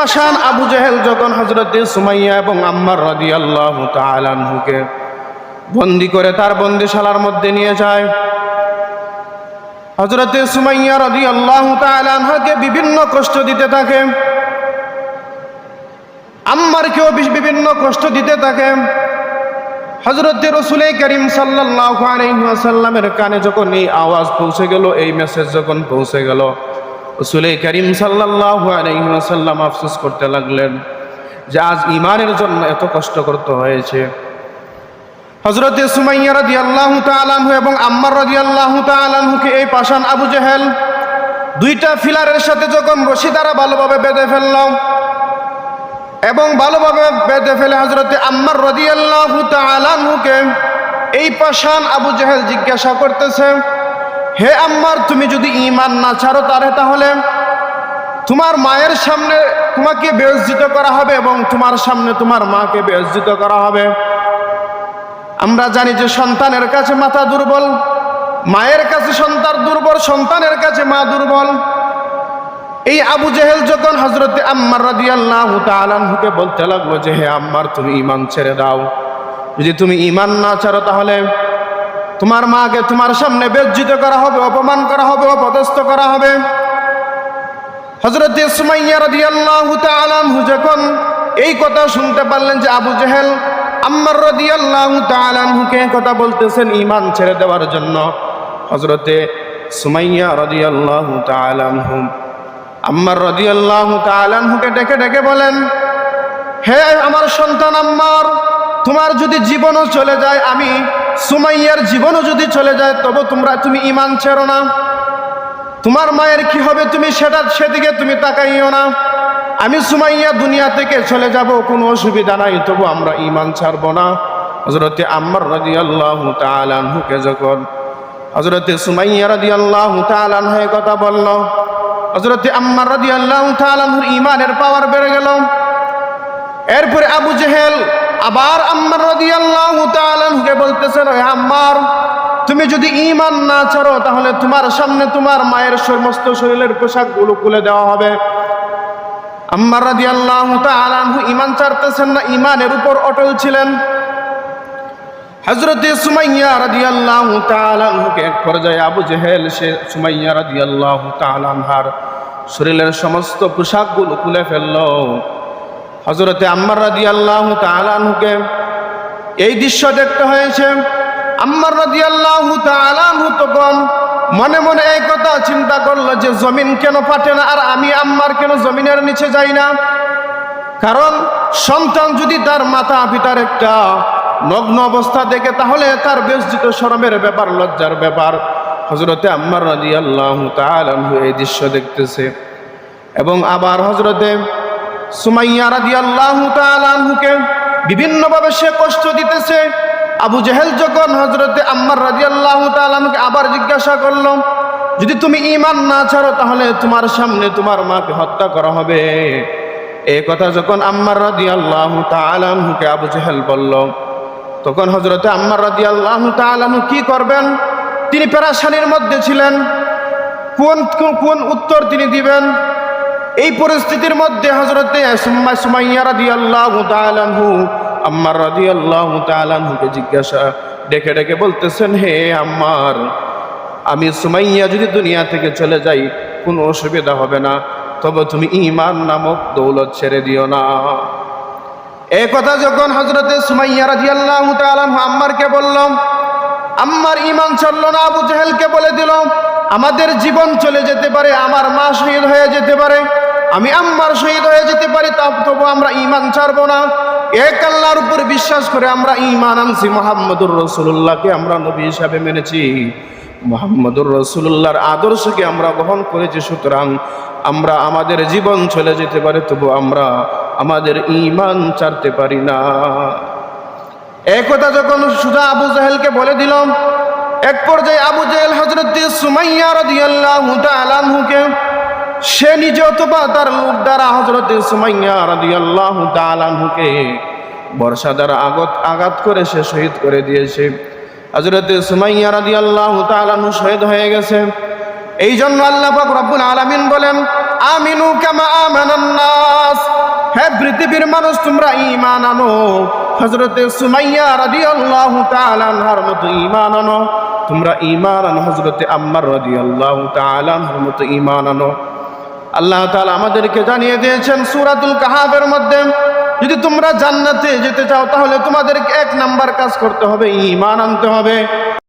পাশান আবু জেহেল যখন হজরত সুমাইয়া এবং আম্মার রাজি আল্লাহ তালানহুকে বন্দি করে তার বন্দিশালার মধ্যে নিয়ে যায় হজরত সুমাইয়া রাজি আল্লাহ তালানহাকে বিভিন্ন কষ্ট দিতে থাকে, আম্মারকেও বিভিন্ন কষ্ট দিতে থাকে। হজরত রসুল করিম সাল্লাহ সাল্লামের কানে যখন এই আওয়াজ পৌঁছে গেল, এই মেসেজ যখন পৌঁছে গেল রসুল করিম সাল্লাহ সাল্লাম আফসোস করতে লাগলেন যে আজ ইমানের জন্য এত কষ্ট করতে হয়েছে। হজরত সুমাইয়া রাদি আল্লাহ তালানহু এবং আম্মার রাদি আল্লাহ তালানহুকে এই পাশান আবু জেহেল দুইটা ফিলারের সাথে যখন রশি দ্বারা ভালোভাবে বেঁধে ফেললাম এবং ভালোভাবে বেঁধে ফেলে হজরতে আম্মার রদিয়াল্লাহু তাআলাহুকে এই পাশান আবু জাহেল জিজ্ঞাসা করতেছে হে আম্মার, তুমি যদি ইমান না ছাড়ো তারে তাহলে তোমার মায়ের সামনে তোমাকে বেজ্জিত করা হবে এবং তোমার সামনে তোমার মাকে বেজ্জিত করা হবে। আমরা জানি যে সন্তানের কাছে মাথা দুর্বল, মায়ের কাছে সন্তান দুর্বল, সন্তানের কাছে মা দুর্বল। এই আবু জেহেল যখন হজরত আম্মার রাদি আল্লাহ তালানহুকে বলতে লাগল যে, হে আম্মার, তুমি ইমান ছেড়ে দাও। যদি তুমি ইমান না ছাড়ো তাহলে তোমার মাকে তোমার সামনে বেজ্জিত করা হবে, অপমান করা হবে, অপদস্থ করা হবে। হজরত রাদি আল্লাহ যখন এই কথা শুনতে পারলেন যে আবু জেহেল আম্মার রাদি আল্লাহ তালানহুকে কথা বলতেছেন ইমান ছেড়ে দেওয়ার জন্য হজরতে সুমাইয়া রাদি আল্লাহ তালানহু আম্মার রাদিয়াল্লাহু তাআলাহুকে ডেকে ডেকে বলেন, হে আমার সন্তান আম্মার, তোমার যদি জীবনও চলে যায়, আমি সুমাইয়ার জীবনও যদি চলে যায়, তবে তোমরা তুমি ইমান ছেড়ো না। তোমার মায়ের কি হবে তুমি সেটা সেদিকে তুমি তাকাইও না। আমি সুমাইয়া দুনিয়া থেকে চলে যাব, কোনো অসুবিধা নাই, তবু আমরা ইমান ছাড়বো না। হজরতে আম্মার রাদিয়াল্লাহু তাআলাহুকে যখন হজরতে সুমাইয়া রাদিয়াল্লাহু তাআলাহু এই কথা বলল হজরত আম্মার রাজি আল্লাহ তালাহুর ইমানের পাওয়ার বেড়ে গেল। এরপরে আবু জেহেল আবার আম্মার রাজি আল্লাহ তালাহুকে বলতেছেন, "ওহে আম্মার, তুমি যদি ইমান না ছাড়ো, তাহলে তোমার সামনে তোমার মায়ের সমস্ত শরীরের পোশাকগুলো খুলে দেওয়া হবে। আম্মার রাজি আল্লাহ তালাহু ইমান ছাড়তেছেন না ইমানের উপর অটল ছিলেন। হজরত সুমাইয়া রাদিয়াল্লাহু তাআলাকে এক পর্যায়ে আবু জেহেল, সে সুমাইয়া রাদিয়াল্লাহু তাআলার শরীরের সমস্ত পোশাকগুলো খুলে ফেলল। হজরতে আম্মার রাদিয়াল্লাহু তাআলাকে এই দৃশ্য দেখতে হয়েছে। আম্মার রাদিয়াল্লাহু তাআলাহু তখন মনে মনে এই কথা চিন্তা করল যে, জমিন কেন ফাটে না? আর আমি আম্মার কেন জমিনের নিচে যাই না? কারণ সন্তান যদি তার মাথা পিতার একটা নগ্ন অবস্থা দেখে, তাহলে তার বেশজিত শরমের ব্যাপার, লজ্জার ব্যাপার। হজরতে আম্মার রাজি আল্লাহ তালু এই দৃশ্য দেখতেছে। এবং আবার হজরতে সুমাইয়া রাজি আল্লাহ তালুকে বিভিন্নভাবে সে কষ্ট দিতেছে। আবু জেহেল যখন হজরতে আম্মার রাজি আল্লাহ তালুকে আবার জিজ্ঞাসা করল, যদি তুমি ইমান না ছাড়ো তাহলে তোমার সামনে তোমার মাকে হত্যা করা হবে। এই কথা যখন আম্মার রাদি আল্লাহ তালাহুকে আবু জেহেল বলল, তখন হজরতে আম্মার রাদি আল্লাহ তালাহু কি করবেন? তিনি পেরাশানির মধ্যে ছিলেন। কোন- কোন উত্তর তিনি দিবেন? এই পরিস্থিতির মধ্যে হজরতে আল্লাহ আল্লাহ জিজ্ঞাসা ডেকে ডেকে বলতেছেন, হে আম্মার, আমি সুমাইয়া যদি দুনিয়া থেকে চলে যাই, কোনো অসুবিধা হবে না। তবে তুমি ইমান নামক দৌলত ছেড়ে দিও না। এই কথা যখন হজরতে সুমাইয়া রাদিয়াল্লাহু তাআলা আম্মারকে বললাম, আম্মার ইমান চলল না, আবু জাহেলকে বলে দিল আমাদের জীবন চলে যেতে পারে, আমার মা শহীদ হয়ে যেতে পারে। আমি আম্মার শহীদ হয়ে যেতে পারি তা তবু আমরা ইমান ছাড়বো না। এক আল্লাহর উপর বিশ্বাস করে আমরা ইমান আনছি, মোহাম্মদুর রসুল্লাহকে আমরা নবী হিসাবে মেনেছি। মোহাম্মদুর রসুল্লাহর আদর্শকে আমরা গ্রহণ করেছি, সুতরাং আমরা আমাদের জীবন চলে যেতে পারে, তবু আমরা আমাদের ইমান ছাড়তে পারি না। এই কথা যখন সুজা আবু জাহেলকে বলে দিলাম, এক পর্যায়ে আবু জাহেল হজরত সুমাইয়া রাদিয়াল্লাহু তাআলাহুকে সে নিজে অথবা তার লোক দ্বারা হজরত সুমাইয়া বর্ষা দ্বারা আগত, আঘাত করে সে শহীদ করে দিয়েছে। হজরত সুমাইয়া রাদিয়াল্লাহু তাআলাহু শহীদ হয়ে গেছে। এই জন্য আল্লাহ পাক রব্বুল আলামিন বলেন, আমিনু কামা আমানান নাস। পৃথিবীর মানুষ, তোমরা ইমান আনো। হজরতে সুমাইয়া রাদিয়াল্লাহু তাআলা আনহার মতো ইমান আনো। তোমরা ইমান আনো হজরতে আম্মার রাদিয়াল্লাহু তাআলা আনহার মতো ইমান আনো। আল্লাহ তালা আমাদেরকে জানিয়ে দিয়েছেন সুরাতুল কাহাবের মধ্যে, যদি তোমরা জান্নাতে যেতে চাও তাহলে তোমাদেরকে এক নাম্বার কাজ করতে হবে ইমান আনতে হবে।